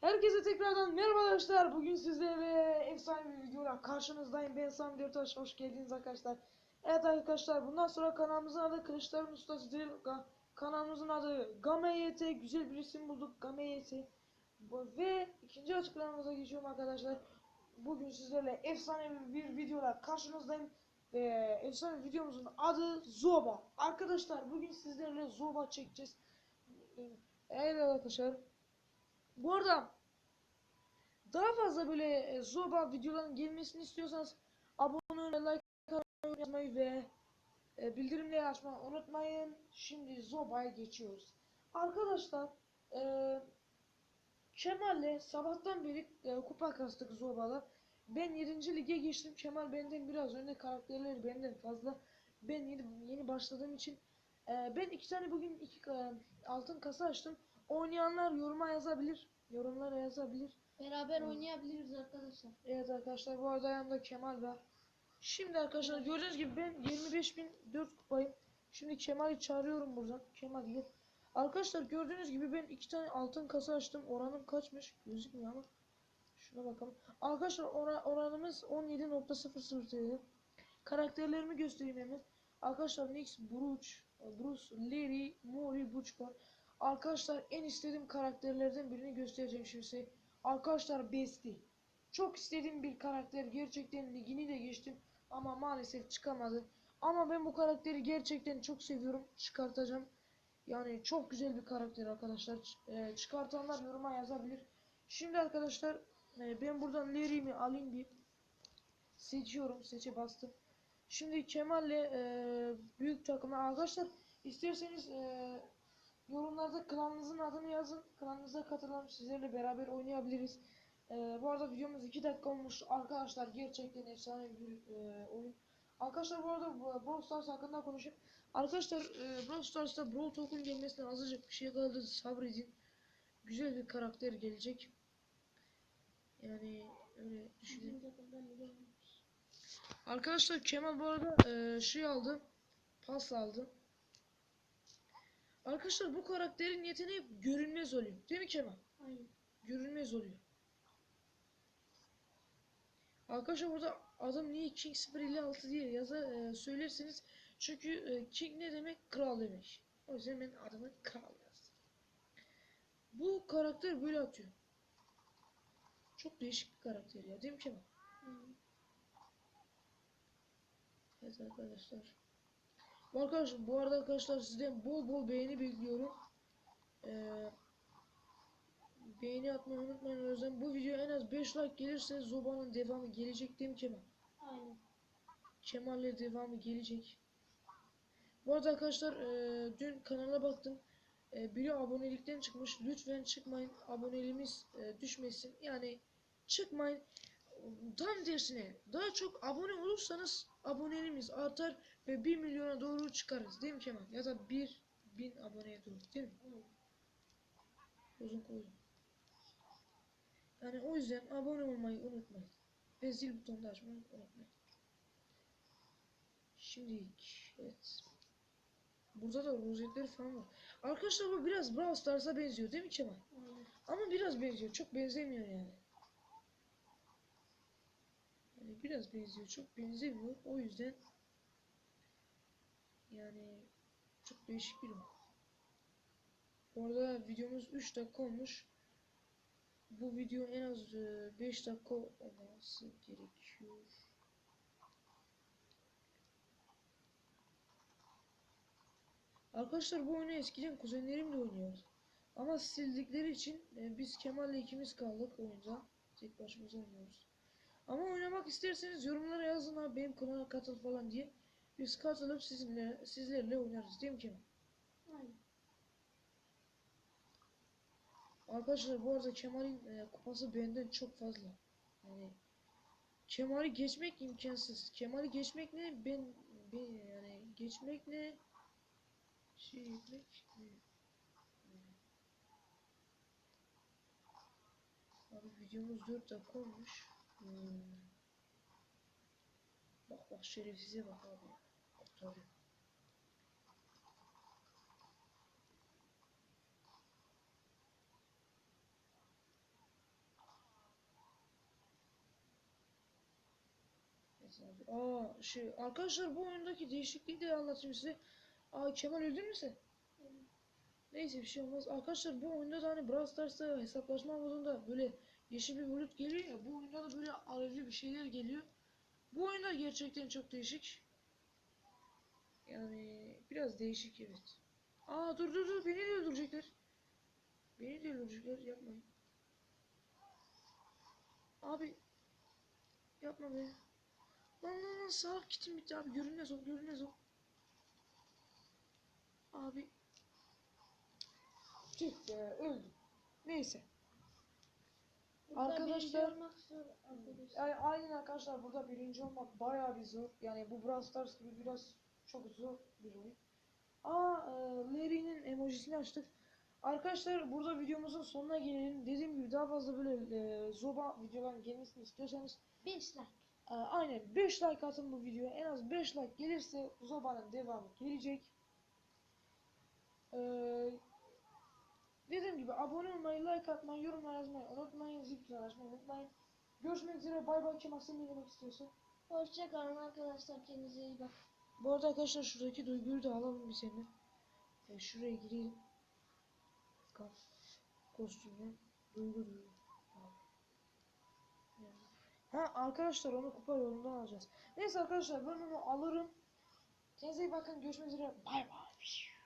Herkese tekrardan merhaba arkadaşlar. Bugün sizlerle efsane bir videoyla karşınızdayım. Ben Sami Demirtaş. Hoş geldiniz arkadaşlar. Evet arkadaşlar bundan sonra kanalımızın adı Kılıçların Ustası değil. Kanalımızın adı Game YT. Güzel bir isim bulduk. Game YT. Bu- Ve ikinci açıklamamıza geçiyorum arkadaşlar. Bugün sizlerle efsane bir videoyla karşınızdayım. Ve efsane videomuzun adı Zoba. Arkadaşlar bugün sizlerle Zoba çekeceğiz. Evet arkadaşlar. Bu arada daha fazla böyle e, Zoba videoların gelmesini istiyorsanız abone olmayı, like atmayı ve e, bildirimleri açmayı unutmayın. Şimdi Zoba'ya geçiyoruz. Arkadaşlar e, Kemal'le sabahtan beri e, kupa kastık Zoba'la. Ben 7. lige geçtim. Kemal benden biraz önde karakterleri benden fazla. Ben yeni, yeni başladığım için e, ben iki tane bugün iki e, altın kasa açtım. Oynayanlar yoruma yazabilir. Yorumlara yazabilir. Beraber oynayabiliriz arkadaşlar. Evet arkadaşlar bu arada yanımda Kemal var. Şimdi arkadaşlar gördüğünüz gibi ben 25.004 kupayım. Şimdi Kemal'i çağırıyorum buradan. Kemal gel. Arkadaşlar gördüğünüz gibi ben iki tane altın kasa açtım. Oranım kaçmış? Gözükmüyor ama. Şuna bakalım. Arkadaşlar ora- oranımız 17.00 Karakterlerimi göstereyim hemen. Arkadaşlar Nix, Bruce, Bruce, Larry, Mori, Buchka. Arkadaşlar en istediğim karakterlerden birini göstereceğim şimdi. Arkadaşlar Besti. Çok istediğim bir karakter. Gerçekten ligini de geçtim. Ama maalesef çıkamadı. Ama ben bu karakteri gerçekten çok seviyorum. Çıkartacağım. Yani çok güzel bir karakter arkadaşlar. E, çıkartanlar yoruma yazabilir. Şimdi arkadaşlar e, ben buradan Larry'mi alayım bir. Seçiyorum. Seçe bastım. Şimdi Kemal'le e, büyük takıma arkadaşlar isterseniz e, yorumlarda klanınızın adını yazın. Klanınıza katılalım. Sizlerle beraber oynayabiliriz. E, bu arada videomuz 2 dakika olmuş. Arkadaşlar gerçekten efsane bir e, oyun. Arkadaşlar bu arada Brawl Stars hakkında konuşayım. Arkadaşlar e, Brawl Stars'ta Brawl Talk'un gelmesine azıcık bir şey kaldı. Sabredin. Güzel bir karakter gelecek. Yani öyle olmuş. Arkadaşlar Kemal bu arada eee, şey aldı. Pas aldı. Arkadaşlar bu karakterin yeteneği görünmez oluyor. Değil mi Kemal? Aynen. Görünmez oluyor. Arkadaşlar burada adam niye King 056 diye yaza eee, söylerseniz çünkü eee, King ne demek? Kral demek. O yüzden ben adamı kral yazdım. Bu karakter böyle atıyor. Çok değişik bir karakter ya değil mi Kemal? Aynen. Evet arkadaşlar. Arkadaşlar bu arada arkadaşlar sizden bol bol beğeni bekliyorum. Ee, beğeni atmayı unutmayın. O yüzden bu video en az 5 like gelirse Zoba'nın devamı gelecek değil mi Kemal? Aynen. Kemal'le devamı gelecek. Bu arada arkadaşlar e, dün kanala baktım. E, biri abonelikten çıkmış. Lütfen çıkmayın. Aboneliğimiz e, düşmesin. Yani çıkmayın. Tam tersine daha çok abone olursanız aboneliğimiz artar ve 1 milyona doğru çıkarız. Değil mi Kemal? Ya da 1 bin aboneye doğru. Değil mi? Uzun koydum. Yani o yüzden abone olmayı unutmayın. Ve zil butonunu açmayı unutmayın. Şimdi evet. Burada da rozetleri falan var. Arkadaşlar bu biraz Brawl Stars'a benziyor değil mi Kemal? Ama biraz benziyor. Çok benzemiyor yani. Yani biraz benziyor. Çok benzemiyor. O yüzden yani çok değişik bir oyun. Bu arada videomuz 3 dakika olmuş. Bu video en az 5 dakika olması gerekiyor. Arkadaşlar bu oyunu eskiden kuzenlerimle oynuyordu. Ama sildikleri için e, biz Kemal'le ikimiz kaldık oyunda. Tek başımıza oynuyoruz. Ama oynamak isterseniz yorumlara yazın abi benim kanala katıl falan diye. Biz katılıp sizinle sizlerle oynarız değil mi Kemal? Aynen. Arkadaşlar bu arada Kemal'in e, kupası benden çok fazla. Yani Kemal'i geçmek imkansız. Kemal'i geçmek ne? Ben, ben yani geçmek ne? Şey etmek ne? Abi videomuz 4 dakika olmuş. Hmm. Bak bak şerefsize bak abi. Tabii. Aa şey arkadaşlar bu oyundaki değişikliği de anlatayım size. Aa Kemal öldün mü sen? Neyse bir şey olmaz. Arkadaşlar bu oyunda da hani Brawl Stars'ta hesaplaşma modunda böyle yeşil bir bulut geliyor ya. Bu oyunda da böyle alevli bir şeyler geliyor. Bu oyunda gerçekten çok değişik. Yani biraz değişik evet. Aa dur dur dur beni de öldürecekler. Beni de öldürecekler yapmayın. Abi yapma be. Lan lan lan sağ kitim bitti abi görünmez ol görünmez ol. Abi Be öldüm. Neyse. Burada Arkadaşlar-. Yani aynen arkadaşlar burada birinci olmak bayağı bir zor. Yani bu Brawl Stars gibi biraz çok zor bir oyun. Aa e, Larry'nin emojisini açtık. Arkadaşlar burada videomuzun sonuna gelelim. Dediğim gibi daha fazla böyle e, zoba videoların gelmesini istiyorsanız 5 like. e, aynen 5 like atın bu videoya. En az 5 like gelirse zobanın devamı gelecek. E, dediğim gibi abone olmayı, like atmayı, yorumlar yazmayı unutmayın. Zil tuşuna açmayı unutmayın. Görüşmek üzere. Bay bay. Kemal sen demek istiyorsun? Hoşçakalın arkadaşlar. Kendinize iyi bakın. Bu arada arkadaşlar şuradaki duyguyu da alalım biz hemen. E, şuraya girelim. Kaf. Kostümü. Duygu duygu. Ha arkadaşlar onu kupa yolundan alacağız. Neyse arkadaşlar ben onu alırım. Kendinize iyi bakın. Görüşmek üzere. Bay bay.